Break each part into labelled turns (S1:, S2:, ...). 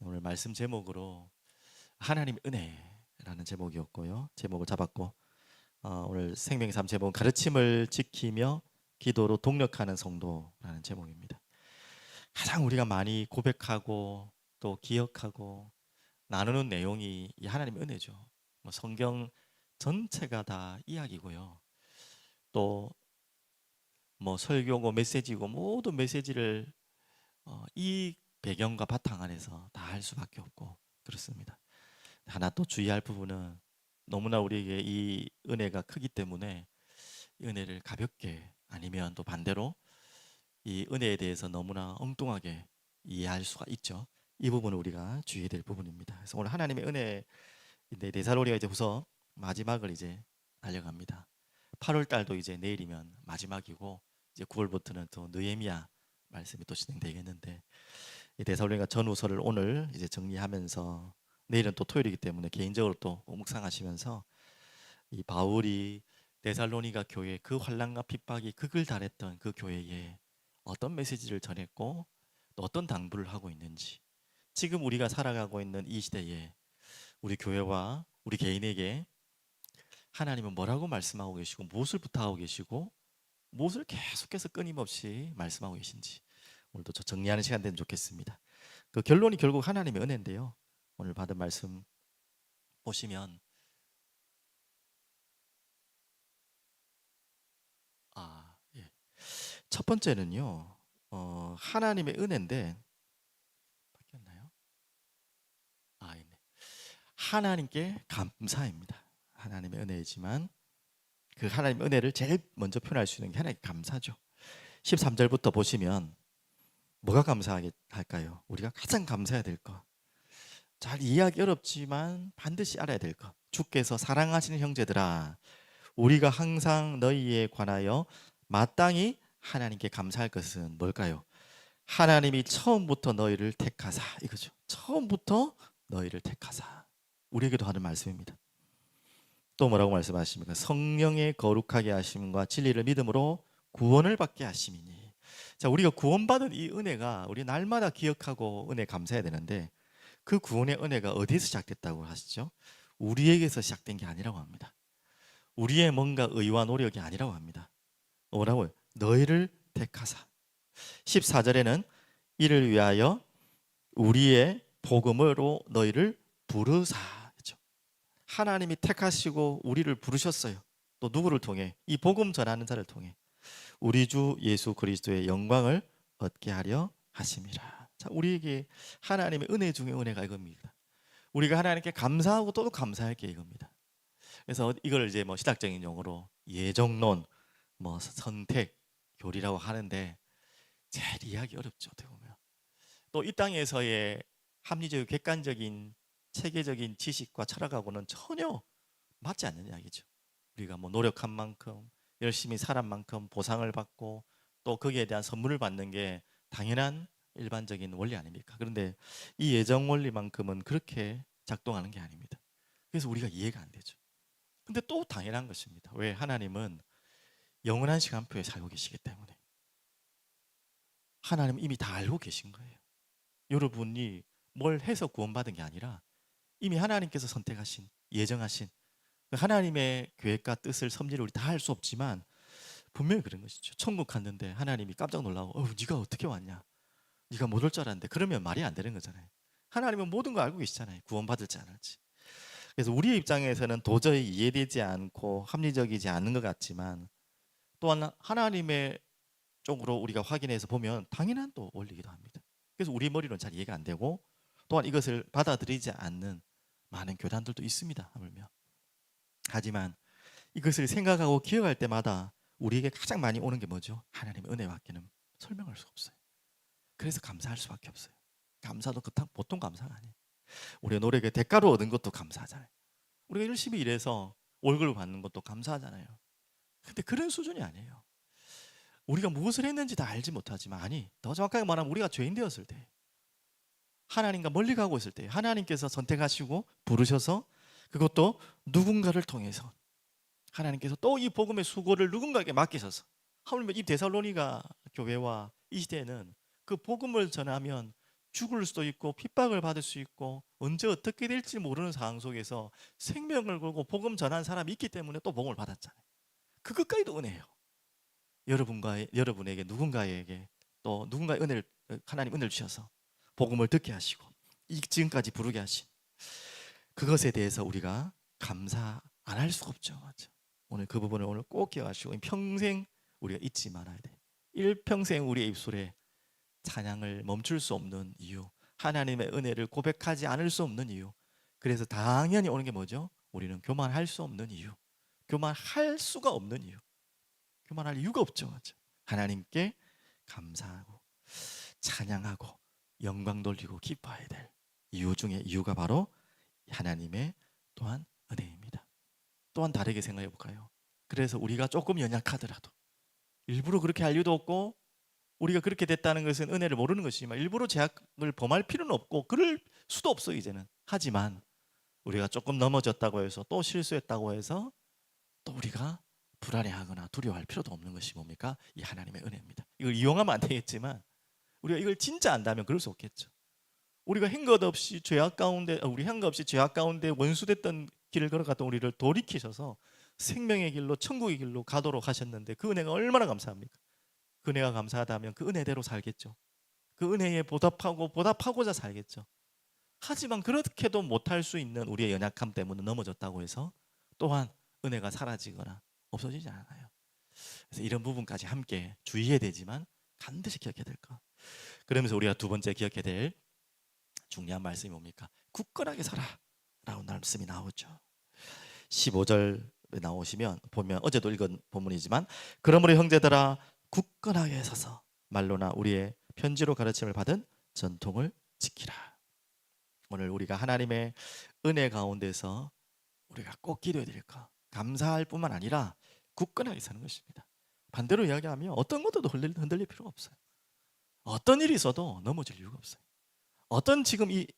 S1: 오늘 말씀 제목으로 하나님의 은혜라는 제목이었고요. 제목을 잡았고 어, 오늘 생명의 삶 제목은 가르침을 지키며 기도로 동력하는 성도라는 제목입니다. 가장 우리가 많이 고백하고 또 기억하고 나누는 내용이 이 하나님의 은혜죠. 뭐 성경 전체가 다 이야기고요. 또 뭐 설교고 메시지고 모든 메시지를 어, 이 배경과 바탕 안에서 다 할 수밖에 없고 그렇습니다. 하나 또 주의할 부분은 너무나 우리에게 이 은혜가 크기 때문에 이 은혜를 가볍게 아니면 또 반대로 이 은혜에 대해서 너무나 엉뚱하게 이해할 수가 있죠. 이 부분을 우리가 주의해야 될 부분입니다. 그래서 오늘 하나님의 은혜인데 데살로니가 이제 후서 마지막을 이제 달려갑니다. 8월 달도 이제 내일이면 마지막이고 이제 9월부터는 또 느헤미야 말씀이 또 진행되겠는데 이 데살로니가 전후서를 오늘 이제 정리하면서 내일은 또 토요일이기 때문에 개인적으로 또 묵상하시면서 이 바울이 데살로니가 교회 그 환란과 핍박이 극을 달했던 그 교회에 어떤 메시지를 전했고 또 어떤 당부를 하고 있는지 지금 우리가 살아가고 있는 이 시대에 우리 교회와 우리 개인에게 하나님은 뭐라고 말씀하고 계시고 무엇을 부탁하고 계시고 무엇을 계속해서 끊임없이 말씀하고 계신지 오늘도 저 정리하는 시간 되면 좋겠습니다. 그 결론이 결국 하나님의 은혜인데요. 오늘 받은 말씀 보시면 아 예. 첫 번째는요. 어, 하나님의 은혜인데 바뀌었나요? 아, 있네. 하나님께 감사입니다. 하나님의 은혜이지만 그 하나님의 은혜를 제일 먼저 표현할 수 있는 게 하나님 감사죠. 13절부터 보시면 뭐가 감사할까요? 우리가 가장 감사해야 될 것. 잘 이해하기 어렵지만 반드시 알아야 될 것. 주께서 사랑하시는 형제들아, 우리가 항상 너희에 관하여 마땅히 하나님께 감사할 것은 뭘까요? 하나님이 처음부터 너희를 택하사 이거죠. 처음부터 너희를 택하사 우리에게도 하는 말씀입니다. 또 뭐라고 말씀하십니까? 성령의 거룩하게 하심과 진리를 믿음으로 구원을 받게 하심이니. 자, 우리가 구원받은 이 은혜가 우리 날마다 기억하고 은혜 감사해야 되는데 그 구원의 은혜가 어디에서 시작됐다고 하시죠? 우리에게서 시작된 게 아니라고 합니다. 우리의 뭔가 의와 노력이 아니라고 합니다. 뭐라고요? 너희를 택하사. 14절에는 이를 위하여 우리의 복음으로 너희를 부르사. 그죠? 하나님이 택하시고 우리를 부르셨어요. 또 누구를 통해? 이 복음 전하는 자를 통해 우리 주 예수 그리스도의 영광을 얻게 하려 하심이라. 자, 우리에게 하나님의 은혜 중에 은혜가 이겁니다. 우리가 하나님께 감사하고 또 감사할 게 이겁니다. 그래서 이걸 이제 뭐 시각적인 용어로 예정론, 뭐 선택, 교리라고 하는데 제일 이해하기 어렵죠. 어떻게 보면 또 이 땅에서의 합리적, 객관적인 체계적인 지식과 철학하고는 전혀 맞지 않는 이야기죠. 우리가 뭐 노력한 만큼 열심히 살한 만큼 보상을 받고 또 거기에 대한 선물을 받는 게 당연한 일반적인 원리 아닙니까? 그런데 이 예정 원리만큼은 그렇게 작동하는 게 아닙니다. 그래서 우리가 이해가 안 되죠. 근데 또 당연한 것입니다. 왜 하나님은 영원한 시간표에 살고 계시기 때문에 하나님은 이미 다 알고 계신 거예요. 여러분이 뭘 해서 구원받은 게 아니라 이미 하나님께서 선택하신 예정하신 그 하나님의 계획과 뜻을 섭리를 우리 다 할 수 없지만 분명히 그런 것이죠. 천국 갔는데 하나님이 깜짝 놀라고 어, 네가 어떻게 왔냐? 네가 못 올 줄 알았는데 그러면 말이 안 되는 거잖아요. 하나님은 모든 걸 알고 계시잖아요. 구원받을지 안 할지. 그래서 우리의 입장에서는 도저히 이해되지 않고 합리적이지 않은 것 같지만 또한 하나님의 쪽으로 우리가 확인해서 보면 당연한 또 원리기도 합니다. 그래서 우리 머리로는 잘 이해가 안 되고 또한 이것을 받아들이지 않는 많은 교단들도 있습니다. 하물며. 하지만 이것을 생각하고 기억할 때마다 우리에게 가장 많이 오는 게 뭐죠? 하나님의 은혜밖에는 설명할 수 없어요. 그래서 감사할 수밖에 없어요. 감사도 그렇 보통 감사가 아니에요. 우리의 노력에 대가로 얻은 것도 감사하잖아요. 우리가 열심히 일해서 월급을 받는 것도 감사하잖아요. 근데 그런 수준이 아니에요. 우리가 무엇을 했는지 다 알지 못하지만 아니 더 정확하게 말하면 우리가 죄인 되었을 때 하나님과 멀리 가고 있을 때 하나님께서 선택하시고 부르셔서 그것도 누군가를 통해서 하나님께서 또 이 복음의 수고를 누군가에게 맡기셔서 하물며 이 데살로니가 교회와 이 시대에는 그 복음을 전하면 죽을 수도 있고 핍박을 받을 수 있고 언제 어떻게 될지 모르는 상황 속에서 생명을 걸고 복음 전한 사람이 있기 때문에 또 복음을 받았잖아요. 그것까지도 은혜예요. 여러분과 여러분에게 누군가에게 또 누군가의 은혜를 하나님 은혜를 주셔서 복음을 듣게 하시고 이 지금까지 부르게 하신 그것에 대해서 우리가 감사 안 할 수가 없죠. 맞죠? 오늘 그 부분을 오늘 꼭 기억하시고 평생 우리가 잊지 말아야 돼. 일평생 우리의 입술에 찬양을 멈출 수 없는 이유, 하나님의 은혜를 고백하지 않을 수 없는 이유. 그래서 당연히 오는 게 뭐죠? 우리는 교만할 수 없는 이유, 교만할 수가 없는 이유, 교만할 이유가 없죠, 맞죠? 하나님께 감사하고 찬양하고 영광 돌리고 기뻐해야 될 이유 중에 이유가 바로 하나님의 또한. 또한 다르게 생각해 볼까요? 그래서 우리가 조금 연약하더라도 일부러 그렇게 할 이유도 없고 우리가 그렇게 됐다는 것은 은혜를 모르는 것이지만 일부러 제약을 범할 필요는 없고 그럴 수도 없어 이제는 하지만 우리가 조금 넘어졌다고 해서 또 실수했다고 해서 또 우리가 불안해하거나 두려워할 필요도 없는 것이 뭡니까? 이 하나님의 은혜입니다. 이걸 이용하면 안 되겠지만 우리가 이걸 진짜 안다면 그럴 수 없겠죠. 우리가 한것 없이 죄악 가운데 아, 우리 한것 없이 죄악 가운데 원수됐던 길을 걸어갔던 우리를 돌이키셔서 생명의 길로 천국의 길로 가도록 하셨는데 그 은혜가 얼마나 감사합니까? 그 은혜가 감사하다면 그 은혜대로 살겠죠. 그 은혜에 보답하고 보답하고자 살겠죠. 하지만 그렇게도 못할 수 있는 우리의 연약함 때문에 넘어졌다고 해서 또한 은혜가 사라지거나 없어지지 않아요. 그래서 이런 부분까지 함께 주의해야 되지만 반드시 기억해야 될 것. 그러면서 우리가 두 번째 기억해야 될 중요한 말씀이 뭡니까? 굳건하게 살아 라고 말씀이 나오죠. 15절에 나오시면 보면 어제도 읽은 본문이지만 그러므로 형제들아 굳건하게 서서 말로나 우리의 편지로 가르침을 받은 전통을 지키라. 오늘 우리가 하나님의 은혜 가운데서 우리가 꼭 기도해야 될 것, 감사할 뿐만 아니라 굳건하게 사는 것입니다. 반대로 이야기하면 어떤 것도 흔들, 흔들릴 필요가 없어요. 어떤 일이 있어도 넘어질 이유가 없어요. 어떤 지금 이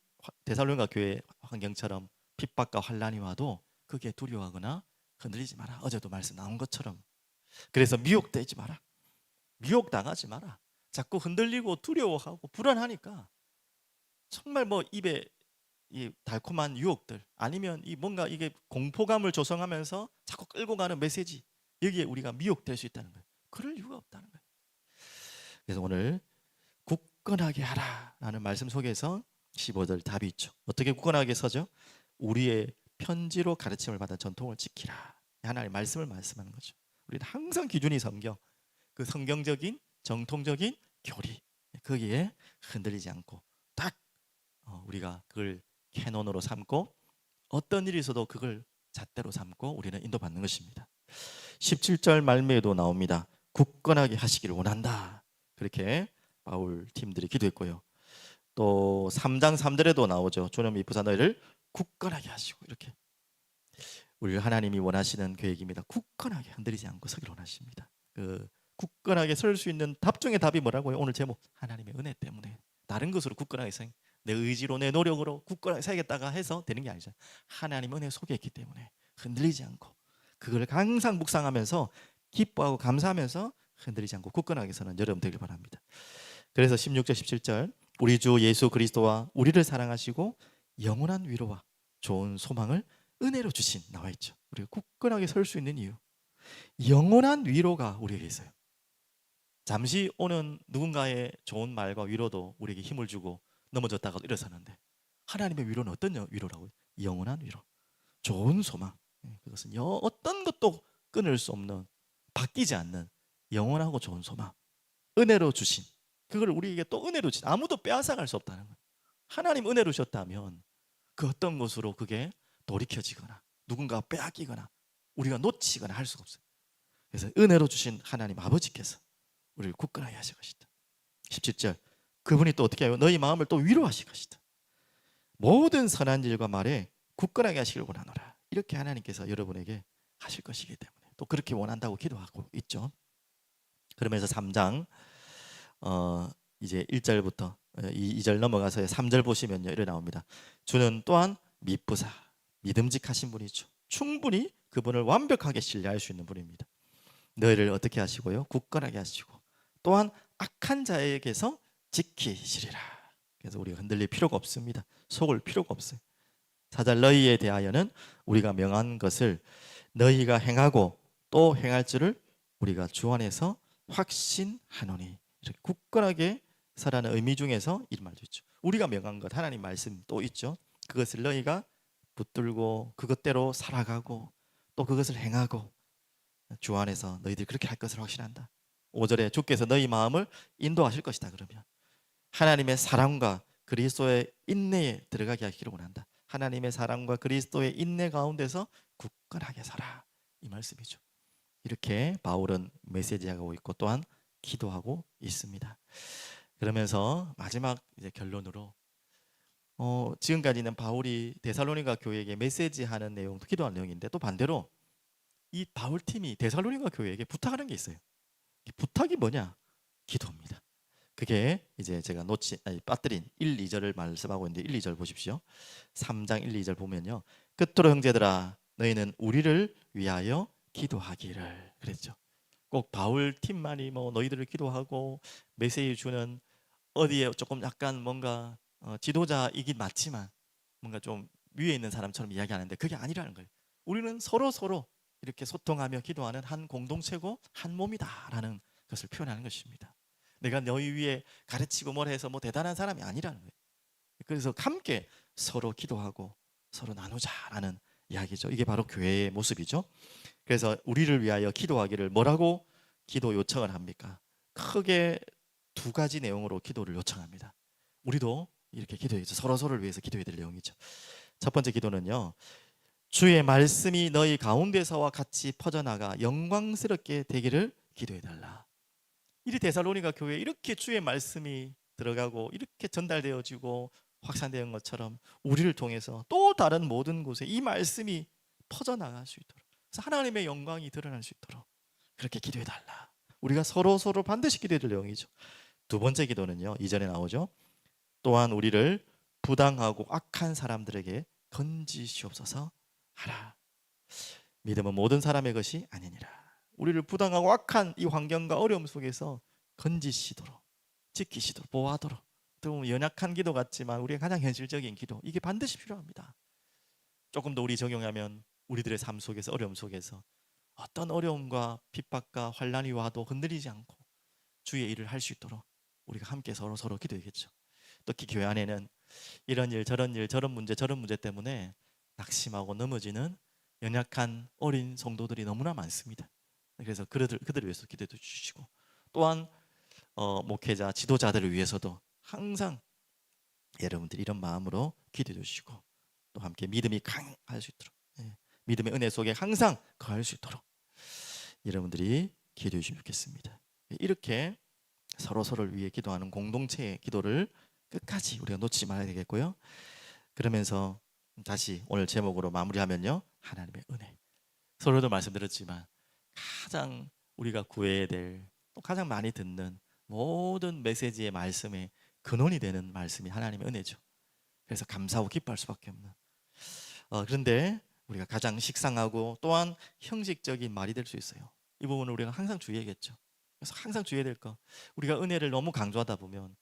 S1: 대살로니가 교회 환경처럼 핍박과 환란이 와도 그게 두려워하거나 흔들리지 마라. 어제도 말씀 나온 것처럼. 그래서 미혹되지 마라. 미혹당하지 마라. 자꾸 흔들리고 두려워하고 불안하니까 정말 뭐 입에 이 달콤한 유혹들 아니면 이 뭔가 이게 공포감을 조성하면서 자꾸 끌고 가는 메시지 여기에 우리가 미혹될 수 있다는 거예요. 그럴 이유가 없다는 거예요. 그래서 오늘 굳건하게 하라라는 말씀 속에서 15절 답이 있죠. 어떻게 굳건하게 서죠? 우리의 편지로 가르침을 받은 전통을 지키라. 하나님 말씀을 말씀하는 거죠. 우리는 항상 기준이 성경. 그 성경적인 정통적인 교리 거기에 흔들리지 않고 딱 어, 우리가 그걸 캐논으로 삼고 어떤 일이 있어도 그걸 잣대로 삼고 우리는 인도받는 것입니다. 17절 말미에도 나옵니다. 굳건하게 하시기를 원한다. 그렇게 바울 팀들이 기도했고요. 또 3장 3절에도 나오죠. 주님 이 부산 너희를 굳건하게 하시고 이렇게 우리 하나님이 원하시는 계획입니다. 굳건하게 흔들리지 않고 서기를 원하십니다. 그 굳건하게 설 수 있는 답 중에 답이 뭐라고요? 오늘 제목 하나님의 은혜 때문에 다른 것으로 굳건하게 서, 내 의지로 내 노력으로 굳건하게 살겠다가 해서 되는 게 아니죠. 하나님 은혜 속에 있기 때문에 흔들리지 않고 그걸 항상 묵상하면서 기뻐하고 감사하면서 흔들리지 않고 굳건하게 서는 여러분 되길 바랍니다. 그래서 16절 17절 우리 주 예수 그리스도와 우리를 사랑하시고 영원한 위로와 좋은 소망을 은혜로 주신 나와 있죠. 우리가 굳건하게 설 수 있는 이유. 영원한 위로가 우리에게 있어요. 잠시 오는 누군가의 좋은 말과 위로도 우리에게 힘을 주고 넘어졌다가도 일어서는데 하나님의 위로는 어떤 위로라고요? 영원한 위로. 좋은 소망. 예, 그것은 어떤 것도 끊을 수 없는 바뀌지 않는 영원하고 좋은 소망. 은혜로 주신 그걸 우리에게 또 은혜로 주신 아무도 빼앗아갈 수 없다는 거예요. 하나님 은혜로 주셨다면 그 어떤 것으로 그게 돌이켜지거나 누군가 빼앗기거나 우리가 놓치거나 할 수가 없어요. 그래서 은혜로 주신 하나님 아버지께서 우리를 굳건하게 하실 것이다. 17절 그분이 또 어떻게 해요? 너희 마음을 또 위로하실 것이다. 모든 선한 일과 말에 굳건하게 하시길 원하노라. 이렇게 하나님께서 여러분에게 하실 것이기 때문에 또 그렇게 원한다고 기도하고 있죠. 그러면서 3장 어 이제 1절부터 2절 넘어가서 3절 보시면요. 이래 나옵니다. 주는 또한 미쁘사 믿음직하신 분이죠. 충분히 그분을 완벽하게 신뢰할 수 있는 분입니다. 너희를 어떻게 하시고요? 굳건하게 하시고 또한 악한 자에게서 지키시리라. 그래서 우리가 흔들릴 필요가 없습니다. 속을 필요가 없어요. 사절 너희에 대하여는 우리가 명한 것을 너희가 행하고 또 행할 줄을 우리가 주 안에서 확신하노니 이렇게 굳건하게 살아는 의미 중에서 이런 말도 있죠. 우리가 명한 것 하나님 말씀 또 있죠. 그것을 너희가 붙들고 그것대로 살아가고 또 그것을 행하고 주 안에서 너희들이 그렇게 할 것을 확신한다. 5절에 주께서 너희 마음을 인도하실 것이다 그러면 하나님의 사랑과 그리스도의 인내에 들어가게 하기를 원한다. 하나님의 사랑과 그리스도의 인내 가운데서 굳건하게 살아. 이 말씀이죠. 이렇게 바울은 메시지하고 있고 또한 기도하고 있습니다. 그러면서 마지막 이제 결론으로 어, 지금까지는 바울이 데살로니가 교회에게 메시지하는 내용도 기도하는 내용인데 또 반대로 이 바울 팀이 데살로니가 교회에게 부탁하는 게 있어요. 이 부탁이 뭐냐? 기도입니다. 그게 이제 제가 놓치 아니 빠뜨린 1, 2절을 말씀하고 있는데 1, 2절 보십시오. 3장 1, 2절 보면요. 끝으로 형제들아 너희는 우리를 위하여 기도하기를 그랬죠. 꼭 바울 팀만이 뭐 너희들을 기도하고 메시지 주는 어디에 조금 약간 뭔가 어, 지도자이긴 맞지만 뭔가 좀 위에 있는 사람처럼 이야기하는데 그게 아니라는 거예요. 우리는 서로 서로 이렇게 소통하며 기도하는 한 공동체고 한 몸이다라는 것을 표현하는 것입니다. 내가 너희 위에 가르치고 뭘 해서 뭐 대단한 사람이 아니라는 거예요. 그래서 함께 서로 기도하고 서로 나누자라는 이야기죠. 이게 바로 교회의 모습이죠. 그래서 우리를 위하여 기도하기를 뭐라고 기도 요청을 합니까? 크게 두 가지 내용으로 기도를 요청합니다. 우리도 이렇게 기도해죠. 서로 서로를 위해서 기도해야 될 내용이죠. 첫 번째 기도는요. 주의 말씀이 너희 가운데서와 같이 퍼져나가 영광스럽게 되기를 기도해 달라. 이리 데살로니가 교회에 이렇게 주의 말씀이 들어가고 이렇게 전달되어지고 확산되는 것처럼 우리를 통해서 또 다른 모든 곳에 이 말씀이 퍼져나갈 수 있도록 하나님의 영광이 드러날 수 있도록 그렇게 기도해 달라. 우리가 서로 서로 반드시 기도해야 될 내용이죠. 두 번째 기도는요. 이전에 나오죠. 또한 우리를 부당하고 악한 사람들에게 건지시옵소서 하라. 믿음은 모든 사람의 것이 아니니라. 우리를 부당하고 악한 이 환경과 어려움 속에서 건지시도록 지키시도록 보호하도록 또 연약한 기도 같지만 우리의 가장 현실적인 기도 이게 반드시 필요합니다. 조금 더 우리 적용하면 우리들의 삶 속에서 어려움 속에서 어떤 어려움과 핍박과 환란이 와도 흔들리지 않고 주의 일을 할 수 있도록 우리가 함께 서로 서로 기도해야겠죠. 특히 교회 안에는 이런 일 저런 일 저런 문제 저런 문제 때문에 낙심하고 넘어지는 연약한 어린 성도들이 너무나 많습니다. 그래서 그들 그들을 위해서 기도해 주시고 또한 어, 목회자 지도자들을 위해서도 항상 여러분들 이런 마음으로 기도해 주시고 또 함께 믿음이 강할 수 있도록 예, 믿음의 은혜 속에 항상 거할 수 있도록 여러분들이 기도해 주시면 좋겠습니다. 이렇게 서로 서로를 위해 기도하는 공동체의 기도를 끝까지 우리가 놓치지 말아야 되겠고요. 그러면서 다시 오늘 제목으로 마무리하면요. 하나님의 은혜. 서로도 말씀드렸지만 가장 우리가 구해야 될 또 가장 많이 듣는 모든 메시지의 말씀의 근원이 되는 말씀이 하나님의 은혜죠. 그래서 감사하고 기뻐할 수밖에 없는. 어, 그런데 우리가 가장 식상하고 또한 형식적인 말이 될 수 있어요. 이 부분을 우리가 항상 주의해야겠죠. 그래서 항상 주의해야 될 거. 우리가 은혜를 너무 강조하다 보면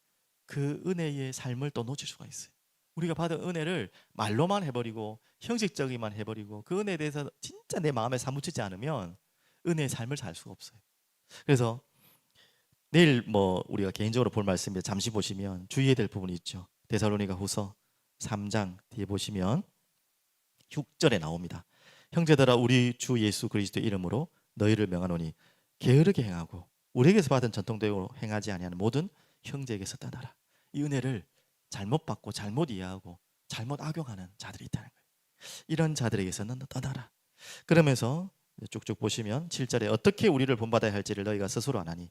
S1: 그 은혜의 삶을 또 놓칠 수가 있어요. 우리가 받은 은혜를 말로만 해버리고 형식적이만 해버리고 그 은혜에 대해서 진짜 내 마음에 사무치지 않으면 은혜의 삶을 살 수가 없어요. 그래서 내일 뭐 우리가 개인적으로 볼 말씀인데 잠시 보시면 주의해야 될 부분이 있죠. 데살로니가 후서 3장 뒤에 보시면 6절에 나옵니다. 형제들아 우리 주 예수 그리스도 이름으로 너희를 명하노니 게으르게 행하고 우리에게서 받은 전통대로 행하지 아니하는 모든 형제에게서 떠나라. 이 은혜를 잘못 받고 잘못 이해하고 잘못 악용하는 자들이 있다는 거예요. 이런 자들에게서는 떠나라. 그러면서 쭉쭉 보시면 7절에 어떻게 우리를 본받아야 할지를 너희가 스스로 안 하니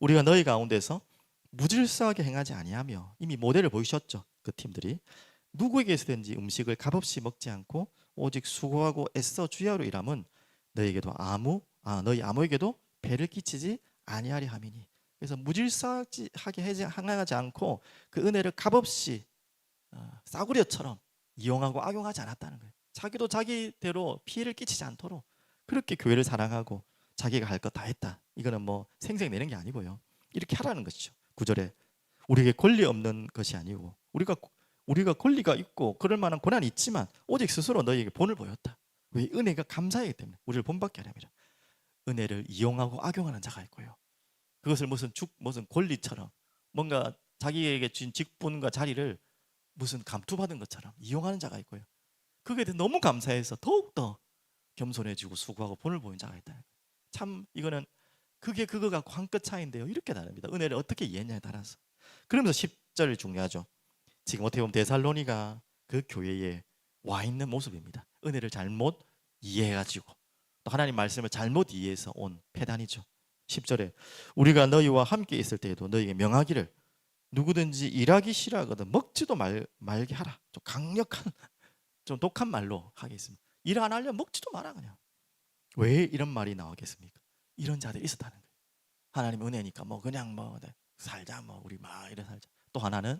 S1: 우리가 너희 가운데서 무질서하게 행하지 아니하며 이미 모델을 보이셨죠. 그 팀들이 누구에게서든지 음식을 값없이 먹지 않고 오직 수고하고 애써 주야로 일함은 너희에게도 아무 아 너희 아무에게도 배를 끼치지 아니하리 함이니 그래서 무질서하게 행하지 않고 그 은혜를 값없이 어, 싸구려처럼 이용하고 악용하지 않았다는 거예요. 자기도 자기대로 피해를 끼치지 않도록 그렇게 교회를 사랑하고 자기가 할 것 다 했다. 이거는 뭐 생색내는 게 아니고요. 이렇게 하라는 것이죠. 구절에 우리에게 권리 없는 것이 아니고 우리가 우리가 권리가 있고 그럴 만한 고난이 있지만 오직 스스로 너희에게 본을 보였다. 왜 은혜가 감사하기 때문에 우리를 본받게 하려면 은혜를 이용하고 악용하는 자가 있고요. 그것을 무슨 축 무슨 권리처럼 뭔가 자기에게 준 직분과 자리를 무슨 감투받은 것처럼 이용하는 자가 있고요. 그게 너무 감사해서 더욱더 겸손해지고 수고하고 본을 보이는 자가 있다. 참 이거는 그게 그거 갖고 한 끗 차이인데요. 이렇게 다릅니다. 은혜를 어떻게 이해했냐에 따라서. 그러면서 10절이 중요하죠. 지금 어떻게 보면 데살로니가 그 교회에 와 있는 모습입니다. 은혜를 잘못 이해해가지고 또 하나님 말씀을 잘못 이해해서 온 패단이죠. 10절에 우리가 너희와 함께 있을 때에도 너희에게 명하기를 누구든지 일하기 싫어하거든 먹지도 말, 말게 하라. 좀 강력한 좀 독한 말로 하겠습니다. 일 안 하려면 먹지도 마라 그냥. 왜 이런 말이 나오겠습니까? 이런 자들이 있었다는 거예요. 하나님 은혜니까 뭐 그냥 뭐 네, 살자 뭐 우리 막 이래 살자. 또 하나는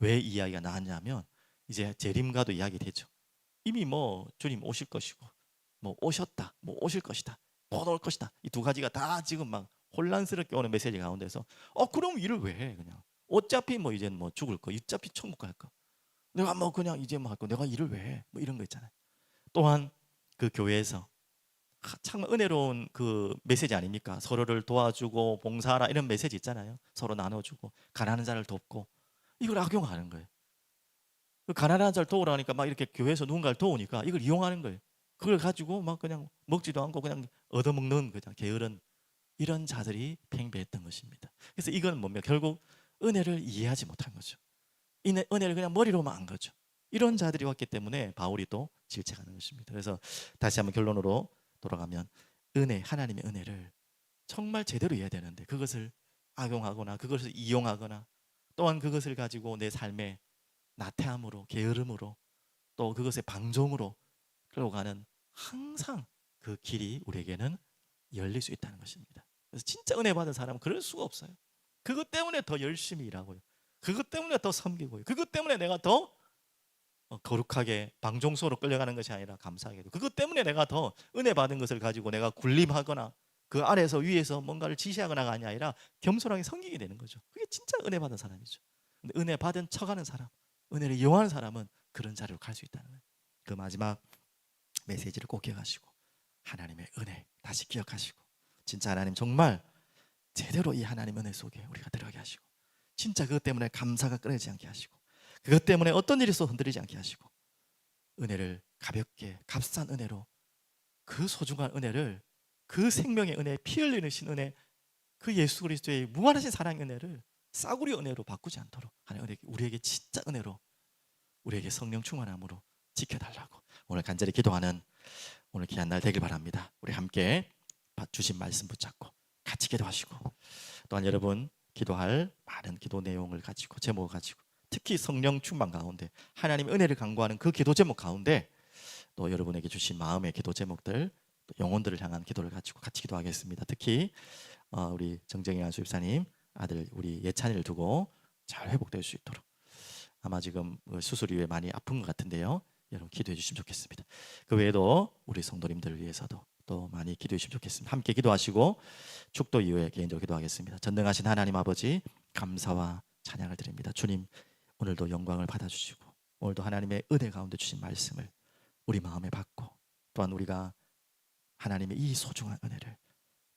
S1: 왜이 이야기가 나왔냐면 이제 재림과도 이야기 되죠. 이미 뭐 주님 오실 것이고 뭐 오셨다, 뭐 오실 것이다, 곧 올 것이다. 이 두 가지가 다 지금 막 혼란스럽게 오는 메시지 가운데서 어 그럼 일을 왜 해 그냥 어차피 뭐 이제 뭐 죽을 거, 어차피 천국 갈 거. 내가 뭐 그냥 이제 뭐 할 거, 내가 일을 왜 해? 뭐 이런 거 있잖아요. 또한 그 교회에서 하, 참 은혜로운 그 메시지 아닙니까? 서로를 도와주고 봉사하라 이런 메시지 있잖아요. 서로 나눠주고 가난한 자를 돕고 이걸 악용하는 거예요. 그 가난한 자를 도우라니까 막 이렇게 교회에서 누군가를 도우니까 이걸 이용하는 거예요. 그걸 가지고 막 그냥 먹지도 않고 그냥 얻어먹는 그냥 게으른 이런 자들이 팽배했던 것입니다. 그래서 이건 뭡니까? 결국 은혜를 이해하지 못한 거죠. 이 은혜를 그냥 머리로만 안 거죠. 이런 자들이 왔기 때문에 바울이 또 질책하는 것입니다. 그래서 다시 한번 결론으로 돌아가면 은혜, 하나님의 은혜를 정말 제대로 이해해야 되는데 그것을 악용하거나 그것을 이용하거나 또한 그것을 가지고 내 삶에 나태함으로 게으름으로 또 그것의 방종으로 끌고 가는 항상 그 길이 우리에게는 열릴 수 있다는 것입니다. 그래서 진짜 은혜 받은 사람은 그럴 수가 없어요. 그것 때문에 더 열심히 일하고요. 그것 때문에 더 섬기고요. 그것 때문에 내가 더 어, 거룩하게 방종소로 끌려가는 것이 아니라 감사하게도 그것 때문에 내가 더 은혜 받은 것을 가지고 내가 군림하거나 그 아래에서 위에서 뭔가를 지시하거나가 아니라 겸손하게 섬기게 되는 거죠. 그게 진짜 은혜 받은 사람이죠. 근데 은혜 받은 척하는 사람, 은혜를 이용하는 사람은 그런 자리로 갈 수 있다는 거예요. 그 마지막 메시지를 꼭 기억하시고 하나님의 은혜 다시 기억하시고 진짜 하나님 정말 제대로 이 하나님 은혜 속에 우리가 들어가게 하시고 진짜 그것 때문에 감사가 끊어지지 않게 하시고 그것 때문에 어떤 일이 있어 흔들리지 않게 하시고 은혜를 가볍게 값싼 은혜로 그 소중한 은혜를 그 생명의 은혜 피 흘리신 은혜 그 예수 그리스도의 무한하신 사랑의 은혜를 싸구려 은혜로 바꾸지 않도록 하나님 우리에게, 우리에게 진짜 은혜로 우리에게 성령 충만함으로 지켜달라고 오늘 간절히 기도하는 오늘 귀한 날 되길 바랍니다. 우리 함께 주신 말씀 붙잡고 같이 기도하시고 또한 여러분 기도할 많은 기도 내용을 가지고 제목을 가지고 특히 성령 충만 가운데 하나님 은혜를 강구하는 그 기도 제목 가운데 또 여러분에게 주신 마음의 기도 제목들 또 영혼들을 향한 기도를 가지고 같이 기도하겠습니다. 특히 어, 우리 정정희 안수입사님 아들 우리 예찬이를 두고 잘 회복될 수 있도록 아마 지금 그 수술 이후에 많이 아픈 것 같은데요. 여러분 기도해 주시면 좋겠습니다. 그 외에도 우리 성도님들을 위해서도 또 많이 기도해 주시면 좋겠습니다. 함께 기도하시고 축도 이후에 개인적으로 기도하겠습니다. 전능하신 하나님 아버지 감사와 찬양을 드립니다. 주님 오늘도 영광을 받아주시고 오늘도 하나님의 은혜 가운데 주신 말씀을 우리 마음에 받고 또한 우리가 하나님의 이 소중한 은혜를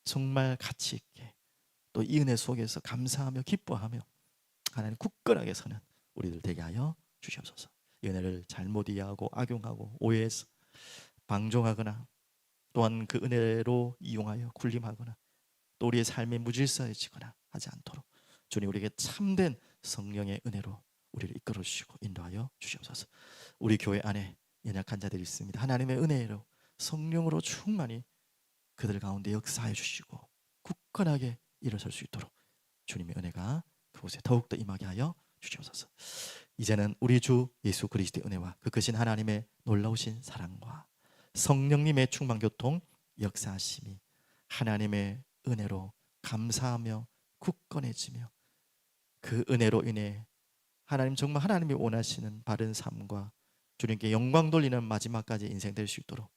S1: 정말 가치 있게 또 이 은혜 속에서 감사하며 기뻐하며 하나님 굳건하게 서는 우리들 되게 하여 주시옵소서. 이 은혜를 잘못 이해하고 악용하고 오해해서 방종하거나 또한 그 은혜로 이용하여 군림하거나 또 우리의 삶에 무질서해지거나 하지 않도록 주님 우리에게 참된 성령의 은혜로 우리를 이끌어 주시고 인도하여 주시옵소서. 우리 교회 안에 연약한 자들이 있습니다. 하나님의 은혜로 성령으로 충만히 그들 가운데 역사해 주시고 굳건하게 일어설 수 있도록 주님의 은혜가 그곳에 더욱더 임하게 하여 주시옵소서. 이제는 우리 주 예수 그리스도의 은혜와 그 크신 하나님의 놀라우신 사랑과 성령님의 충만 교통 역사하심이 하나님의 은혜로 감사하며 굳건해지며 그 은혜로 인해 하나님 정말 하나님이 원하시는 바른 삶과 주님께 영광 돌리는 마지막까지 인생 될 수 있도록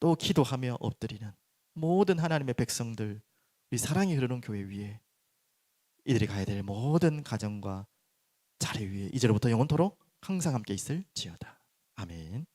S1: 또 기도하며 엎드리는 모든 하나님의 백성들 우리 사랑이 흐르는 교회 위에 이들이 가야 될 모든 가정과 자리 위에 이제로부터 영원토록 항상 함께 있을 지어다. 아멘.